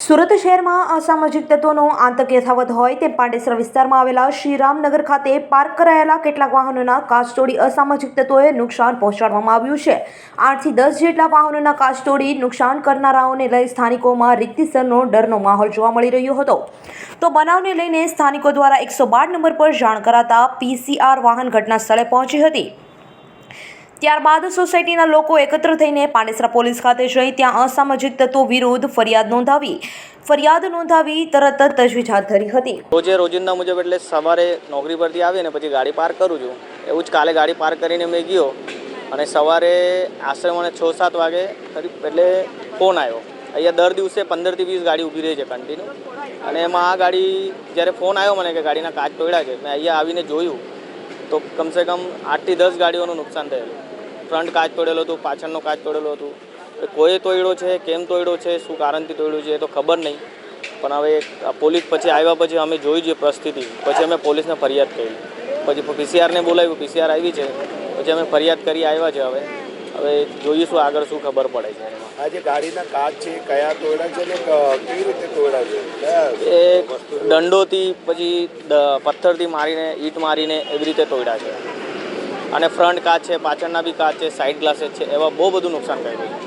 સુરત શહેરમાં અસામાજિક તત્વોનો આતંક યથાવત હોય તે પાંડેસરા વિસ્તારમાં આવેલા શ્રીરામનગર ખાતે પાર્ક કરાયેલા કેટલાક વાહનોના કાચ તોડી અસામાજિક તત્વોએ નુકસાન પહોંચાડવામાં આવ્યું છે. આઠથી દસ જેટલા વાહનોના કાચ તોડી નુકસાન કરનારાઓને લઈ સ્થાનિકોમાં રીતિસરનો ડરનો માહોલ જોવા મળી રહ્યો હતો. તો બનાવને લઈને સ્થાનિકો દ્વારા એકસો બાર નંબર પર જાણ કરાતા પીસીઆર વાહન ઘટના સ્થળે પહોંચી હતી. ત્યારબાદ સોસાયટીના લોકો એકત્ર થઈને પાનેસરા પોલીસ ખાતે જઈ ત્યાં અસામાજિક તત્વો વિરુદ્ધ ફરિયાદ નોંધાવી ફરિયાદ નોંધાવી તરત જ તજવીજ હાથ ધરી હતી. રોજે રોજિંદા મુજબ એટલે સવારે નોકરી પરથી આવીને પછી ગાડી પાર્ક કરું છું. એવું જ કાલે ગાડી પાર્ક કરીને મેં ગયો અને સવારે આશરે મને છ સાત વાગે ખરી એટલે ફોન આવ્યો. અહીંયા દર દિવસે પંદરથી વીસ ગાડી ઊભી રહી છે કન્ટિન્યુ અને એમાં આ ગાડી જ્યારે ફોન આવ્યો મને કે ગાડીના કાચ તોડ્યા છે, મેં અહીંયા આવીને જોયું. તો કમસે કમ આઠથી દસ ગાડીઓનું નુકસાન થયેલું. ફ્રન્ટ કાચ તોડેલો હતું, પાછળનો કાચ તોડેલો હતું. એ કોઈ તોડ્યો છે, કેમ તોડ્યો છે, શું કારણથી તોડ્યું છે એ તો ખબર નહીં. પણ હવે પોલીસ પછી આવ્યા પછી અમે જોઈ જે પરિસ્થિતિ. પછી અમે પોલીસને ફરિયાદ કરી. પછી પીસીઆરને બોલાવ્યું પીસીઆર આવી છે. પછી અમે ફરિયાદ કરી, આવ્યા છે હવે. હવે જોઈશું આગળ શું ખબર પડે છે એમાં. આ જે ગાડીના કાચ છે કયા તોડ્યા છે ને કેવી રીતે તોડ્યા છે? એ દંડોથી પછી પથ્થરથી મારીને ઈંટ મારીને એવી રીતે તોડ્યા છે. અને ફ્રન્ટ કાચ છે પાછળના બી કાચ છે સાઈડ ગ્લાસેસ છે એવા બહુ બધું નુકસાન કર્યું છે.